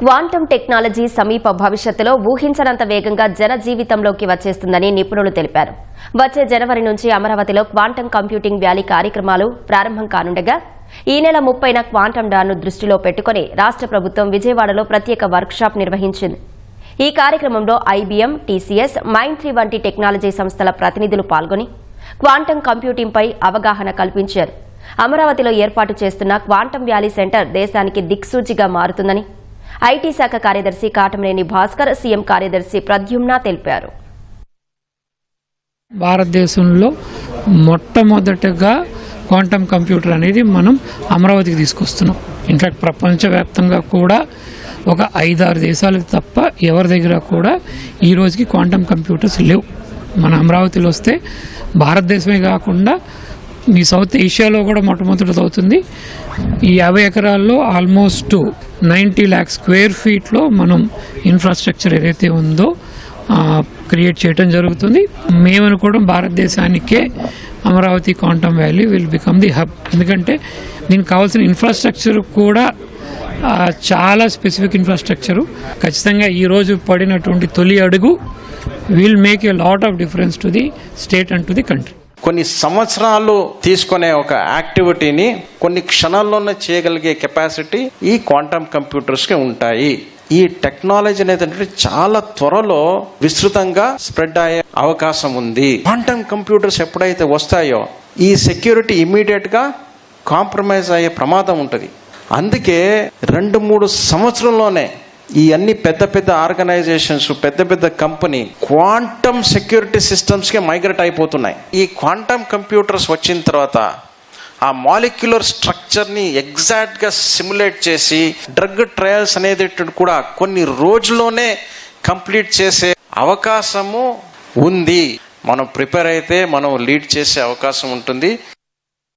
Quantum technology సమీప భవిష్యత్తులో ఊహించనంత వేగంగా జన జీవితంలోకి వచ్చేస్తుందని నిపుణులు తెలిపారు. వచ్చే జనవరి నుంచి అమరావతిలో క్వాంటం కంప్యూటింగ్ వ్యాలీ కార్యక్రమాలు ప్రారంభం కానుండగా ఈ నెల ముప్పైన క్వాంటం డాన్ను దృష్టిలో పెట్టుకుని రాష్ట్ర ప్రభుత్వం విజయవాడలో ప్రత్యేక వర్క్షాప్ నిర్వహించింది. ఈ కార్యక్రమంలో ఐబీఎం టీసీఎస్ మైండ్ త్రీ వంటి టెక్నాలజీ సంస్థల ప్రతినిధులు పాల్గొని క్వాంటం కంప్యూటింగ్పై అవగాహన కల్పించారు. అమరావతిలో ఏర్పాటు చేస్తున్న క్వాంటం వ్యాలీ సెంటర్ దేశానికి దిక్సూచిగా మారుతుందని ఐటీ శాఖ కార్యదర్శి కాటమనేని భాస్కర్ సీఎం కార్యదర్శి ప్రద్యుమ్న తెలిపారు. భారతదేశంలో మొట్టమొదటగా క్వాంటమ్ కంప్యూటర్ అనేది మనం అమరావతికి తీసుకొస్తున్నాం. ఇన్ఫాక్ట్ ప్రపంచవ్యాప్తంగా కూడా ఒక ఐదారు దేశాలకు తప్ప ఎవరి దగ్గర కూడా ఈ రోజుకి క్వాంటమ్ కంప్యూటర్స్ లేవు. మన అమరావతిలో వస్తే భారతదేశమే కాకుండా ఈ సౌత్ ఏషియాలో కూడా మొట్టమొదటిది అవుతుంది. ఈ యాభై ఎకరాల్లో ఆల్మోస్ట్ నైంటీ ల్యాక్స్ స్క్వేర్ ఫీట్లో మనం ఇన్ఫ్రాస్ట్రక్చర్ ఏదైతే ఉందో క్రియేట్ చేయడం జరుగుతుంది. మేము అనుకోవడం భారతదేశానికే Amaravati quantum valley will become the hub ఎందుకంటే దీనికి కావాల్సిన ఇన్ఫ్రాస్ట్రక్చర్ కూడా చాలా స్పెసిఫిక్ ఇన్ఫ్రాస్ట్రక్చరు ఖచ్చితంగా ఈరోజు పడినటువంటి తొలి అడుగు will make a lot of difference to the state and to the country కొన్ని సంవత్సరాలు తీసుకునే ఒక యాక్టివిటీని కొన్ని క్షణాల్లోనే చేయగలిగే కెపాసిటీ ఈ క్వాంటమ్ కంప్యూటర్స్కి ఉంటాయి. ఈ టెక్నాలజీ అనేది చాలా త్వరలో విస్తృతంగా స్ప్రెడ్ అయ్యే అవకాశం ఉంది. క్వాంటమ్ కంప్యూటర్స్ ఎప్పుడైతే వస్తాయో ఈ సెక్యూరిటీ ఇమీడియట్గా కాంప్రమైజ్ అయ్యే ప్రమాదం ఉంటుంది. అందుకే రెండు మూడు సంవత్సరంలోనే ఈ అన్ని పెద్ద పెద్ద ఆర్గనైజేషన్స్ పెద్ద పెద్ద కంపెనీ క్వాంటమ్ సెక్యూరిటీ సిస్టమ్స్కి మైగ్రేట్ అయిపోతున్నాయి. ఈ క్వాంటమ్ కంప్యూటర్స్ వచ్చిన తర్వాత ఆ మాలిక్యులర్ స్ట్రక్చర్ని ఎగ్జాక్ట్గా సిమ్యులేట్ చేసి డ్రగ్ ట్రయల్స్ అనేది కూడా కొన్ని రోజుల్లోనే కంప్లీట్ చేసే అవకాశము ఉంది. మనం ప్రిపేర్ అయితే మనం లీడ్ చేసే అవకాశం ఉంటుంది.